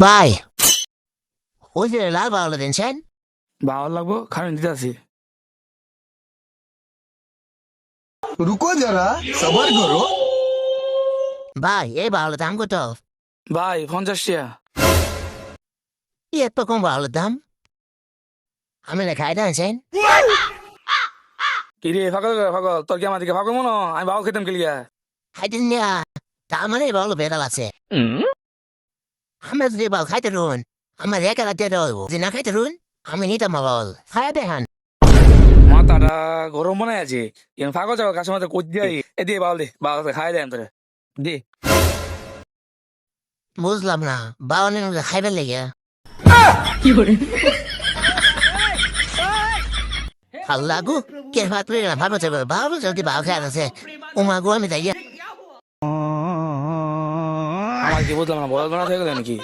ভাই ওই যে লাল বাউলা দিনছেন ভালো লাগবো খাবেন দিতে আছি रुको जरा सबर करो ভাই এই বাউলা দাম কত ভাই পঞ্চাশ টাকা কি এত কম বাউলার দাম আমি না খাই দিয়েছেন কি রে ফাঁকল ফাঁকল তোর কি আমার দিকে ফাঁকল মনো আমি ভাও খেতাম কেলিয়া খাইতেন না তার মানে এই বাউলা বেড়াল আছে আমার একা রাতে দেবো যদি না খাইতে রুন আমি নিতাম বাল খাই দেখান মাথাটা গরম মনে আছে। এখন ফাঁকল যাব কাছে মাথা কই দিয়ে। এ দিয়ে বাল দে বাল খাই দেন তোরে। দে। বুঝলাম না বাউনের মধ্যে খাইবার লেগে। আল্লাহ গো কে ভাত পেয়ে না ভাবতে পারবে ভাবো যদি বাউ খাই আছে। উমা গো আমি তাই আমার কি বুঝলাম না বলার বানা হয়ে গেলে নাকি?